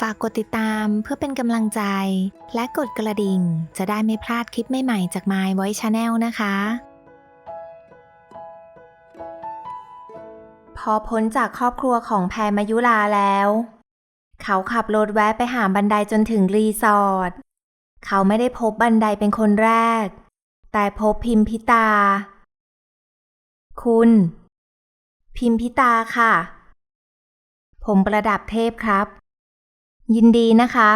ฝากกดติดตามเพื่อเป็นกำลังใจ และกดกระดิ่ง จะได้ไม่พลาดคลิปใหม่ๆจาก My Voice Channel นะคะ พอพ้นจากครอบครัวของแพรมายุลาแล้ว เขาขับรถแวะไปหาบันไดจนถึงรีสอร์ทเขาไม่ได้พบบันไดเป็นคนแรก แต่พบพิมพิตา คุณ พิมพิตาค่ะ ผมประดับเทพครับ ยินดีนะคะ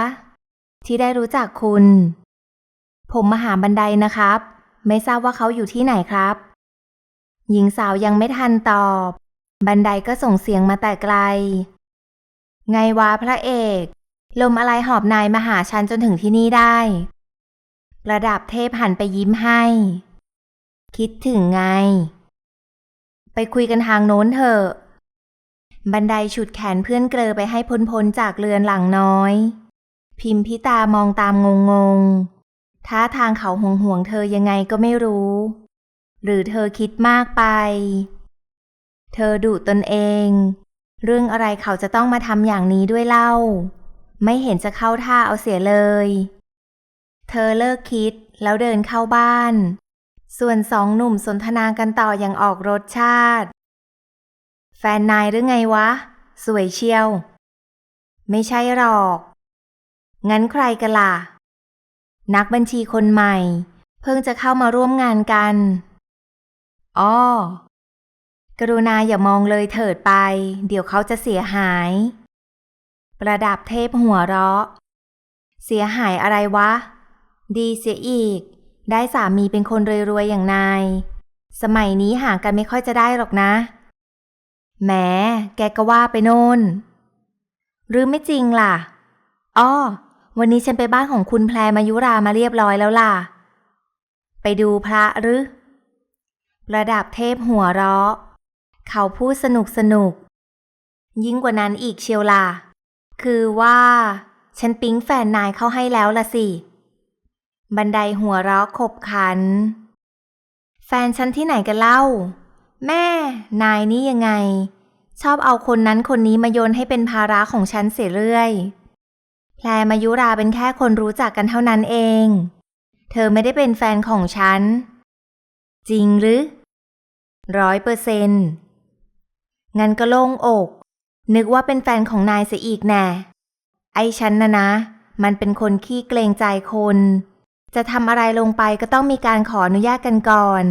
ที่ได้รู้จักคุณ ผมมาหาบันไดนะครับ ไม่ทราบว่าเขาอยู่ที่ไหนครับ หญิงสาวยังไม่ทันตอบ บันไดก็ส่งเสียงมาแต่ไกล ไงวะพระเอก ลมอะไรหอบนายมาหาฉันจนถึงที่นี่ได้ประดับเทพหันไปยิ้มให้ คิดถึงไง ไปคุยกันทางโน้นเถอะ บันไดฉุดแขนเพื่อนเกลอไปให้พ้นพ้นจากเรือนหลังน้อย พิมพิตามองตามงงงท่าทางเขาห่วงห่วงเธอยังไงก็ไม่รู้ หรือเธอคิดมากไป เธอดุตนเอง เรื่องอะไรเขาจะต้องมาทำอย่างนี้ด้วยเล่า ไม่เห็นจะเข้าท่าเอาเสียเลย เธอเลิกคิดแล้วเดินเข้าบ้าน ส่วนสองหนุ่มสนทนากันต่ออย่างออกรสชาติ ฟนนายหรือไงวะ สวยเชียว ไม่ใช่หรอก งั้นใครกันล่ะ นักบัญชีคนใหม่ เพิ่งจะเข้ามาร่วมงานกันอ้อกรุณาอย่ามองเลยเถิดไป เดี๋ยวเขาจะเสียหาย ประดับเทพหัวเราะ เสียหายอะไรวะ ดีเสียอีก ได้สามีเป็นคนรวยๆอย่างนาย สมัยนี้ห่างกันไม่ค่อยจะได้หรอกนะ แหมแกก็ว่าไปโน่น หรือไม่จริงล่ะ อ้อ วันนี้ฉันไปบ้านของคุณแพรมายุรามาเรียบร้อยแล้วล่ะ ไปดูพระหรือ ระดับเทพหัวเราะ เขาพูดสนุกสนุก ยิ่งกว่านั้นอีกเชียวล่ะ คือว่า ฉันปิ๊งแฟนนายเข้าให้แล้วล่ะสิ บันไดหัวเราะขบขัน แฟนฉันที่ไหนกันเล่าแม่ นายนี่ยังไง ชอบเอาคนนั้นคนนี้มาโยนให้เป็นภาระของฉันเสียเรื่อย แพรมายุราเป็นแค่คนรู้จักกันเท่านั้นเอง เธอไม่ได้เป็นแฟนของฉัน จริงหรือร้อยเปอร์เซนต์งั้นก็โล่งอก นึกว่าเป็นแฟนของนายเสียอีกแน่ ไอ้ฉันนะนะ มันเป็นคนขี้เกรงใจคน จะทำอะไรลงไปก็ต้องมีการขออนุญาตกันก่อน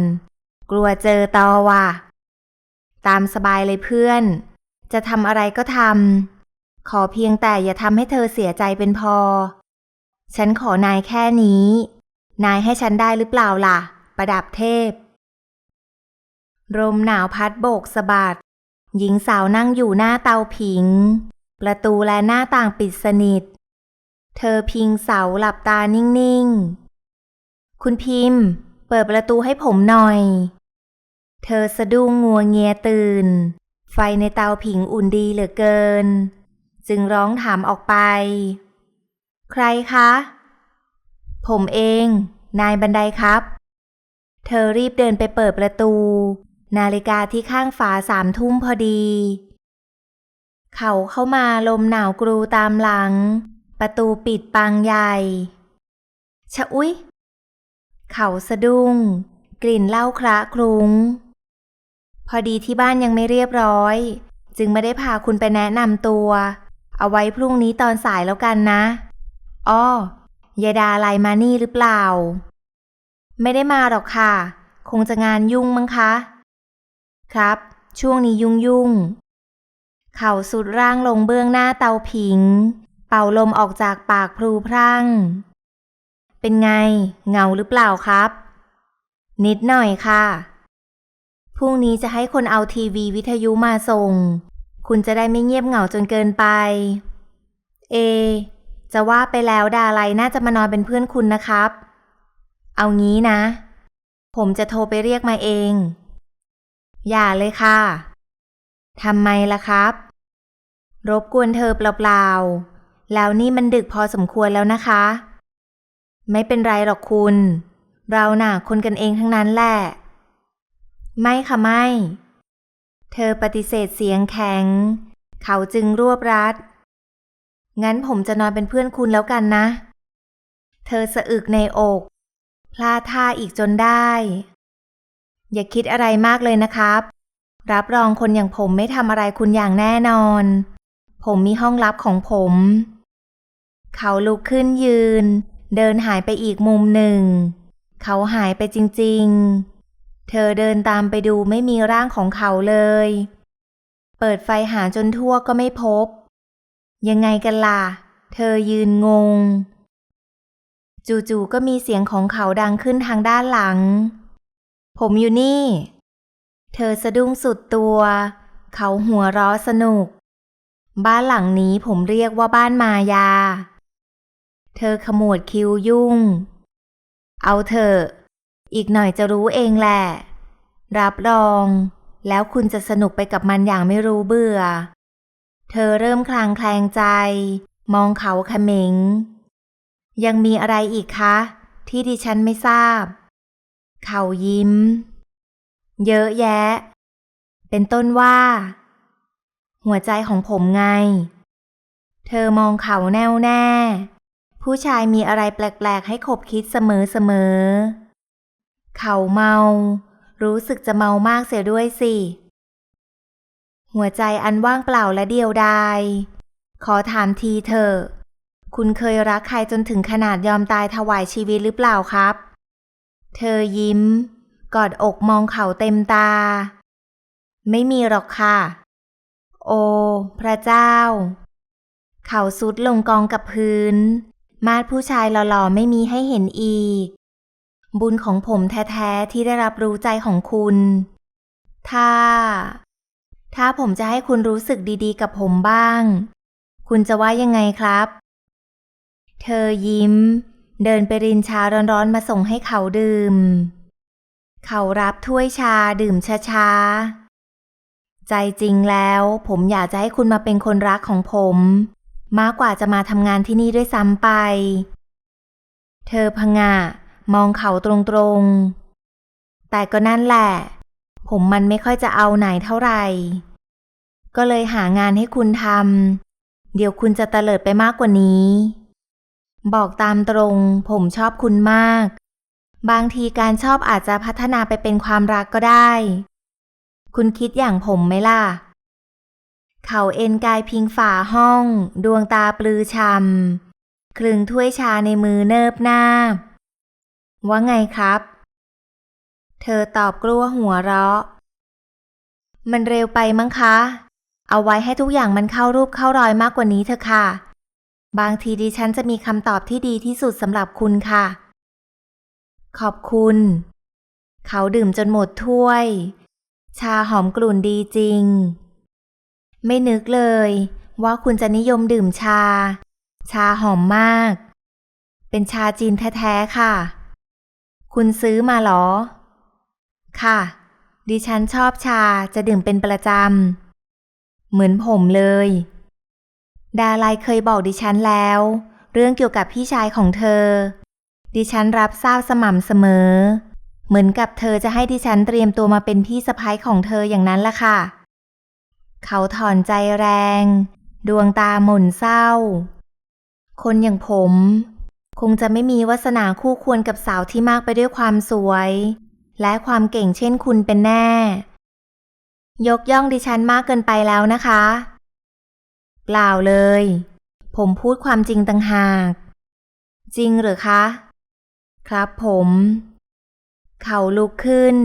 กลัวเจอตอว่ะ ตามสบายเลยเพื่อน จะทำอะไรก็ทำ ขอเพียงแต่อย่าทำให้เธอเสียใจเป็นพอ ฉันขอนายแค่นี้ นายให้ฉันได้หรือเปล่าล่ะ ประดับเทพ ลมหนาวพัดโบกสะบัด หญิงสาวนั่งอยู่หน้าเตาผิง ประตูและหน้าต่างปิดสนิท เธอพิงเสาหลับตานิ่งๆ คุณพิมพ์ เปิดประตูให้ผมหน่อย เธอสะดุ้งงัวเงียตื่น ไฟในเตาผิงอุ่นดีเหลือเกิน จึงร้องถามออกไป ใครคะ ผมเอง นายบันไดครับ เธอรีบเดินไปเปิดประตู นาฬิกาที่ข้างฝาสามทุ่มพอดี เขาเข้ามาลมหนาวกรูตามหลัง ประตูปิดปังใหญ่ ชะอุ๊ย เขาสะดุ้ง กลิ่นเหล้าคระคลุ้ง พอดีที่บ้านยังไม่เรียบร้อย จึงไม่ได้พาคุณไปแนะนำตัว เอาไว้พรุ่งนี้ตอนสายแล้วกันนะ อ้อยายดาไลมานี่หรือเปล่า ไม่ได้มาหรอกค่ะ คงจะงานยุ่งมั้งคะ ครับ ช่วงนี้ยุ่งยุ่ง เข่าสุดร่างลงเบื้องหน้าเตาผิง เป่าลมออกจากปากพลูพรั่ง เป็นไง เงาหรือเปล่าครับ นิดหน่อยค่ะ พรุ่งนี้จะให้คนเอาทีวีวิทยุมาส่ง คุณจะได้ไม่เงียบเหงาจนเกินไป เอ จะว่าไปแล้วดาไลน่าจะมานอนเป็นเพื่อนคุณนะครับ เอางี้นะ ผมจะโทรไปเรียกมาเอง อย่าเลยค่ะทำไมล่ะครับ รบกวนเธอเปล่าๆ แล้วนี่มันดึกพอสมควรแล้วนะคะ ไม่เป็นไรหรอกคุณ เราหน่ะคนกันเองทั้งนั้นแหละ ไม่ค่ะไม่ เธอปฏิเสธเสียงแข็ง เขาจึงรวบรัด งั้นผมจะนอนเป็นเพื่อนคุณแล้วกันนะ เธอสะอึกในอก พลาดท่าอีกจนได้ อย่าคิดอะไรมากเลยนะครับ รับรองคนอย่างผมไม่ทำอะไรคุณอย่างแน่นอน ผมมีห้องลับของผม เขาลุกขึ้นยืน เดินหายไปอีกมุมหนึ่ง เขาหายไปจริง ๆ เธอเดินตามไปดูไม่มีร่างของเขาเลย เปิดไฟหาจนทั่วก็ไม่พบ ยังไงกันล่ะ เธอยืนงง จู่ๆก็มีเสียงของเขาดังขึ้นทางด้านหลัง ผมอยู่นี่ เธอสะดุ้งสุดตัว เขาหัวเราะสนุก บ้านหลังนี้ผมเรียกว่าบ้านมายา เธอขมวดคิ้วยุ่ง เอาเถอะ อีกหน่อยจะรู้เองแหละ รับรอง แล้วคุณจะสนุกไปกับมันอย่างไม่รู้เบื่อ เธอเริ่มคลางแคลงใจ มองเขาขม็งยังมีอะไรอีกคะ ที่ดิฉันไม่ทราบ เขายิ้ม เยอะแยะ เป็นต้นว่า หัวใจของผมไง เธอมองเขาแน่วแน่ผู้ชายมีอะไรแปลก ๆ ให้ขบคิดเสมอ ๆ เขาเมา รู้สึกจะเมามากเสียด้วยสิ หัวใจอันว่างเปล่าและเดียวดาย ขอถามทีเถอะ คุณเคยรักใครจนถึงขนาดยอมตายถวายชีวิตหรือเปล่าครับ เธอยิ้ม กอดอกมองเขาเต็มตา ไม่มีหรอกค่ะ โอ้พระเจ้า เขาสุดลงกองกับพื้น มาดผู้ชายหล่อๆไม่มีให้เห็นอีก บุญของผมแท้ๆที่ได้รับรู้ใจของคุณ ถ้า ถ้าผมจะให้คุณรู้สึกดีๆ กับผมบ้าง คุณจะว่ายังไงครับ เธอยิ้ม เดินไปรินชาร้อนๆมาส่งให้เขาดื่ม เขารับถ้วยชาดื่มช้าๆ ใจจริงแล้ว ผมอยากจะให้คุณมาเป็นคนรักของผม มากกว่าจะมาทำงานที่นี่ด้วยซ้ำไป เธอพงะ มองเขาตรงๆ แต่ก็นั่นแหละ ผมมันไม่ค่อยจะเอาไหนเท่าไหร่ ก็เลยหางานให้คุณทำ เดี๋ยวคุณจะเตลิดไปมากกว่านี้ บอกตามตรงผมชอบคุณมาก บางทีการชอบอาจจะพัฒนาไปเป็นความรักก็ได้ คุณคิดอย่างผมไหมล่ะ เขาเอ็นกายพิงฝาห้อง ดวงตาปลือชำคลึงถ้วยชาในมือเนิบหน้าบ ว่าไงครับ เธอตอบกลัวหัวเราะ มันเร็วไปมั้งคะ เอาไว้ให้ทุกอย่างมันเข้ารูปเข้ารอยมากกว่านี้เถอะค่ะ บางทีดิฉันจะมีคำตอบที่ดีที่สุดสำหรับคุณค่ะ ขอบคุณ เขาดื่มจนหมดถ้วย ชาหอมกลุ่นดีจริง ไม่นึกเลยว่าคุณจะนิยมดื่มชา ชาหอมมาก เป็นชาจีนแท้ ๆ ค่ะ คุณซื้อมาเหรอ ค่ะ ดิฉันชอบชาจะดื่มเป็นประจำ เหมือนผมเลย ดาลัยเคยบอกดิฉันแล้ว เรื่องเกี่ยวกับพี่ชายของเธอ ดิฉันรับทราบสม่ำเสมอ เหมือนกับเธอจะให้ดิฉันเตรียมตัวมาเป็นพี่สะพ้ายของเธออย่างนั้นล่ะค่ะ เขาถอนใจแรง ดวงตาหม่นเศร้า คนอย่างผม คงจะไม่มีวาสนาคู่ควรกับสาวที่มากไปด้วยความสวย และความเก่งเช่นคุณเป็นแน่ ยกย่องดิฉันมากเกินไปแล้วนะคะ เปล่าเลย ผมพูดความจริงต่างหาก จริงหรือคะ ครับผม เขาลุกขึ้น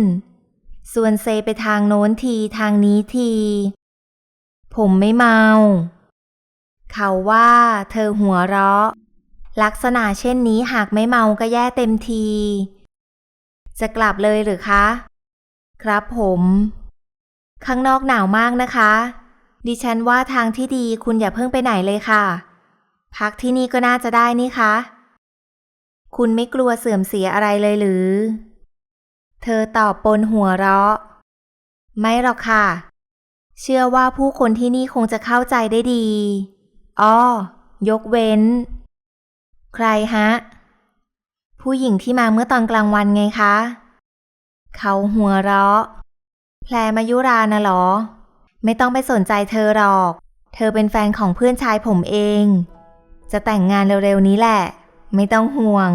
ส่วนเซไปทางโน้นทีทางนี้ที ผมไม่เมา เขาว่าเธอหัวเราะ ลักษณะเช่นนี้หากไม่เมาก็แย่เต็มที จะกลับเลยหรือคะ ครับผม ข้างนอกหนาวมากนะคะ ดิฉันว่าทางที่ดีคุณอย่าเพิ่งไปไหนเลยค่ะ พักที่นี่ก็น่าจะได้นี่คะ คุณไม่กลัวเสื่อมเสียอะไรเลยหรือ เธอตอบปนหัวเราะ ไม่หรอกค่ะ เชื่อว่าผู้คนที่นี่คงจะเข้าใจได้ดี อ้อ ยกเว้น ใครฮะ ผู้หญิงที่มาเมื่อตอนกลางวันไงคะ เขาหัวเราะ แพรมายุรานะหรอ ไม่ต้องไปสนใจเธอหรอก เธอเป็นแฟนของเพื่อนชายผมเอง จะแต่งงานเร็วๆนี้แหละ ไม่ต้องห่วง